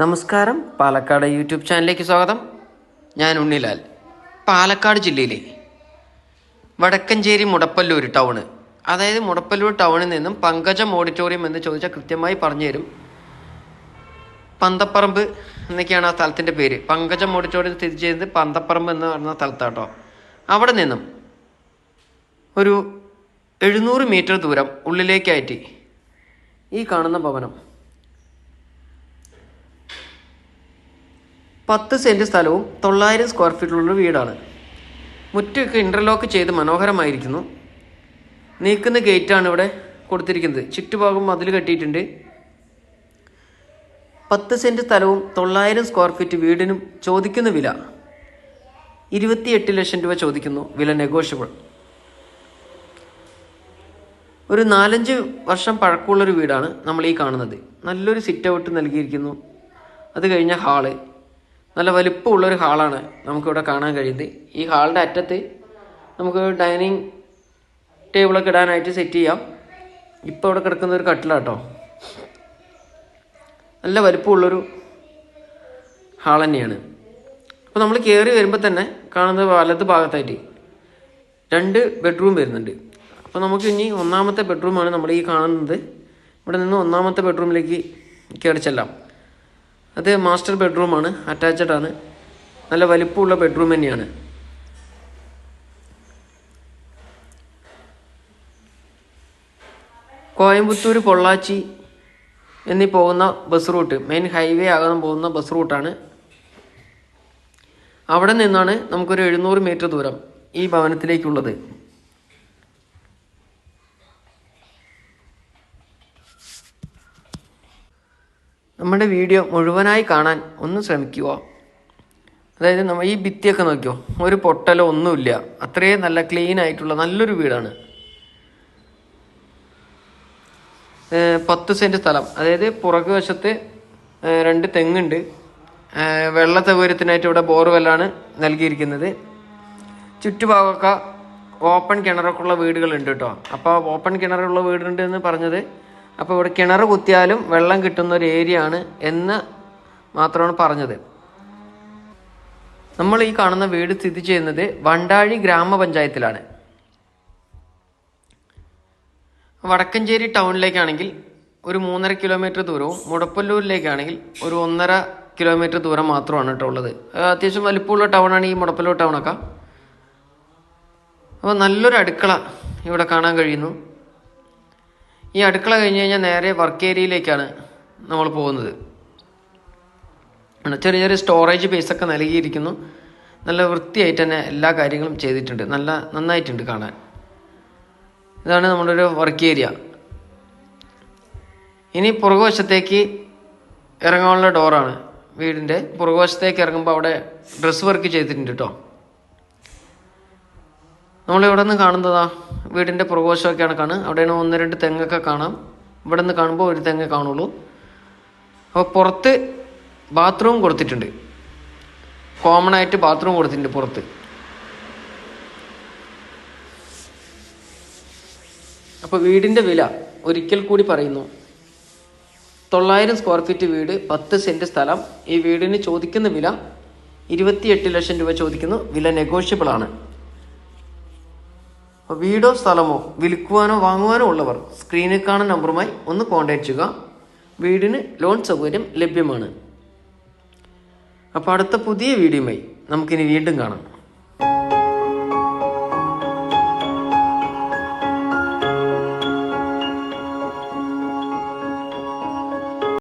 നമസ്കാരം. പാലക്കാട് യൂട്യൂബ് ചാനലിലേക്ക് സ്വാഗതം. ഞാൻ ഉണ്ണിലാൽ. പാലക്കാട് ജില്ലയിലെ വടക്കഞ്ചേരി മുടപ്പല്ലൂർ ടൗണ് അതായത് മുടപ്പല്ലൂർ ടൗണിൽ നിന്നും പങ്കജം ഓഡിറ്റോറിയം എന്ന് ചോദിച്ചാൽ കൃത്യമായി പറഞ്ഞു തരും. പന്തപ്പറമ്പ് എന്നൊക്കെയാണ് ആ സ്ഥലത്തിന്റെ പേര്. പങ്കജം ഓഡിറ്റോറിയം സ്ഥിതി ചെയ്യുന്നത് പന്തപ്പറമ്പ് എന്ന് പറഞ്ഞ സ്ഥലത്താട്ടോ. അവിടെ നിന്നും ഒരു എഴുന്നൂറ് മീറ്റർ ദൂരം ഉള്ളിലേക്കായിട്ട് ഈ കാണുന്ന ഭവനം പത്ത് സെന്റ് സ്ഥലവും തൊള്ളായിരം സ്ക്വയർ ഫീറ്റിലുള്ള വീടാണ്. മുറ്റൊക്കെ ഇന്റർലോക്ക് ചെയ്ത് മനോഹരമായിരിക്കുന്നു. നീക്കുന്ന ഗേറ്റാണ് ഇവിടെ കൊടുത്തിരിക്കുന്നത്. ചുറ്റുഭാഗം മതിൽ കെട്ടിയിട്ടുണ്ട്. പത്ത് സെന്റ് സ്ഥലവും തൊള്ളായിരം സ്ക്വയർ ഫീറ്റ് വീടിനും ചോദിക്കുന്ന വില. ഇരുപത്തിയെട്ട് ലക്ഷം രൂപ ചോദിക്കുന്നു. വില നെഗോഷ്യബിൾ ഒരു നാലഞ്ച് വർഷം പഴക്കമുള്ളൊരു വീടാണ് നമ്മൾ ഈ കാണുന്നത്. നല്ലൊരു സിറ്റ് ഔട്ട് നൽകിയിരിക്കുന്നു. അത് കഴിഞ്ഞ ഹാൾ നല്ല വലിപ്പമുള്ളൊരു ഹാളാണ് നമുക്കിവിടെ കാണാൻ കഴിയുന്നത്. ഈ ഹാളിന്റെ അറ്റത്ത് നമുക്ക് ഡൈനിങ് ടേബിളൊക്കെ ഇടാനായിട്ട് സെറ്റ് ചെയ്യാം. ഇപ്പോൾ ഇവിടെ കിടക്കുന്ന ഒരു കട്ടിലാട്ടോ. നല്ല വലിപ്പമുള്ളൊരു ഹാൾ തന്നെയാണ്. അപ്പോൾ നമ്മൾ കയറി വരുമ്പോൾ തന്നെ കാണുന്നത് വലത് ഭാഗത്തായിട്ട് രണ്ട് ബെഡ്റൂം വരുന്നുണ്ട്. അപ്പോൾ നമുക്ക് ഇനി ഒന്നാമത്തെ ബെഡ്റൂമാണ് നമ്മൾ ഈ കാണുന്നത്. ഇവിടെ നിന്ന് ഒന്നാമത്തെ ബെഡ്റൂമിലേക്ക് കയറി ചെല്ലാം. അത് മാസ്റ്റർ ബെഡ്റൂമാണ് അറ്റാച്ചഡ് ആണ്. നല്ല വലിപ്പമുള്ള ബെഡ്റൂം തന്നെയാണ്. കോയമ്പത്തൂർ പൊള്ളാച്ചി എന്നീ പോകുന്ന ബസ് റൂട്ട് മെയിൻ ഹൈവേ ആകാൻ പോകുന്ന ബസ് റൂട്ടാണ് അവിടെ നിന്നാണ് നമുക്കൊരു എഴുന്നൂറ് മീറ്റർ ദൂരം ഈ ഭവനത്തിലേക്കുള്ളത്. നമ്മുടെ വീഡിയോ മുഴുവനായി കാണാൻ ഒന്ന് ശ്രമിക്കുക. അതായത് നമ്മൾ ഈ ഭിത്തിയൊക്കെ നോക്കിയോ? ഒരു പൊട്ടലോ ഒന്നുമില്ല. അത്രയും നല്ല ക്ലീൻ ആയിട്ടുള്ള നല്ലൊരു വീടാണ്. പത്ത് സെന്റ് സ്ഥലം. അതായത് പുറകു വശത്ത് രണ്ട് തെങ്ങുണ്ട്. വെള്ള സൗകര്യത്തിനായിട്ട് ഇവിടെ ബോർവെല്ലാണ് നൽകിയിരിക്കുന്നത്. ചുറ്റുഭാഗമൊക്കെ ഓപ്പൺ കിണറൊക്കെ ഉള്ള വീടുകളുണ്ട് കേട്ടോ. അപ്പോൾ ഓപ്പൺ കിണറുള്ള വീടുണ്ട് എന്ന് പറഞ്ഞത് അപ്പോൾ ഇവിടെ കിണർ കുത്തിയാലും വെള്ളം കിട്ടുന്ന ഒരു ഏരിയ ആണ് എന്ന് മാത്രമാണ് പറഞ്ഞത്. നമ്മൾ ഈ കാണുന്ന വീട് സ്ഥിതി ചെയ്യുന്നത് വണ്ടാഴി ഗ്രാമപഞ്ചായത്തിലാണ്. വടക്കഞ്ചേരി ടൗണിലേക്കാണെങ്കിൽ ഒരു മൂന്നര കിലോമീറ്റർ ദൂരവും മുടപ്പല്ലൂരിലേക്കാണെങ്കിൽ ഒരു ഒന്നര കിലോമീറ്റർ ദൂരം മാത്രമാണ് കേട്ടോ ഉള്ളത്. അത് അത്യാവശ്യം വലിപ്പമുള്ള ടൗണാണ് ഈ മുടപ്പല്ലൂർ ടൗണൊക്കെ. അപ്പോൾ നല്ലൊരു അടുക്കള ഇവിടെ കാണാൻ കഴിയുന്നു. ഈ അടുക്കള കഴിഞ്ഞ് കഴിഞ്ഞാൽ നേരെ വർക്ക് ഏരിയയിലേക്കാണ് നമ്മൾ പോകുന്നത്. ചെറിയ ചെറിയ സ്റ്റോറേജ് ഒക്കെ നൽകിയിരിക്കുന്നു. നല്ല വൃത്തിയായിട്ട് തന്നെ എല്ലാ കാര്യങ്ങളും ചെയ്തിട്ടുണ്ട്. നല്ല നന്നായിട്ടുണ്ട് കാണാൻ. ഇതാണ് നമ്മുടെ ഒരു വർക്ക് ഏരിയ ഇനി പുറകുവശത്തേക്ക് ഇറങ്ങാനുള്ള ഡോറാണ് വീടിന്റെ പുറകുവശത്തേക്ക് ഇറങ്ങുമ്പോൾ അവിടെ ഡ്രസ്സ് വർക്ക് ചെയ്തിട്ടുണ്ട് കേട്ടോ നമ്മളിവിടെ നിന്ന് കാണുന്നതാ വീടിന്റെ പുറകുവശമൊക്കെയാണ് കാണുക. അവിടെയാണ് ഒന്ന് രണ്ട് തെങ്ങൊക്കെ കാണാം. ഇവിടെ നിന്ന് കാണുമ്പോൾ ഒരു തെങ്ങ് കാണുള്ളൂ. അപ്പോൾ പുറത്ത് ബാത്റൂം കൊടുത്തിട്ടുണ്ട്. കോമൺ ആയിട്ട് ബാത്റൂം കൊടുത്തിട്ടുണ്ട് പുറത്ത്. അപ്പോൾ വീടിന്റെ വില ഒരിക്കൽ കൂടി പറയുന്നു. തൊള്ളായിരം സ്ക്വയർ ഫീറ്റ് വീട് പത്ത് സെന്റ് സ്ഥലം. ഈ വീടിന് ചോദിക്കുന്ന വില ഇരുപത്തിയെട്ട് ലക്ഷം രൂപ ചോദിക്കുന്നു. വില നെഗോഷ്യബിൾ ആണ്. വീടോ സ്ഥലമോ വിൽക്കുവാനോ വാങ്ങുവാനോ ഉള്ളവർ സ്ക്രീനിൽ കാണുന്ന നമ്പറുമായി ഒന്ന് കോൺടാക്ട് ചെയ്യുക. വീടിന് ലോൺ സൗകര്യം ലഭ്യമാണ്. അപ്പോൾ അടുത്ത പുതിയ വീഡിയോയുമായി നമുക്കിനി വീണ്ടും കാണാം.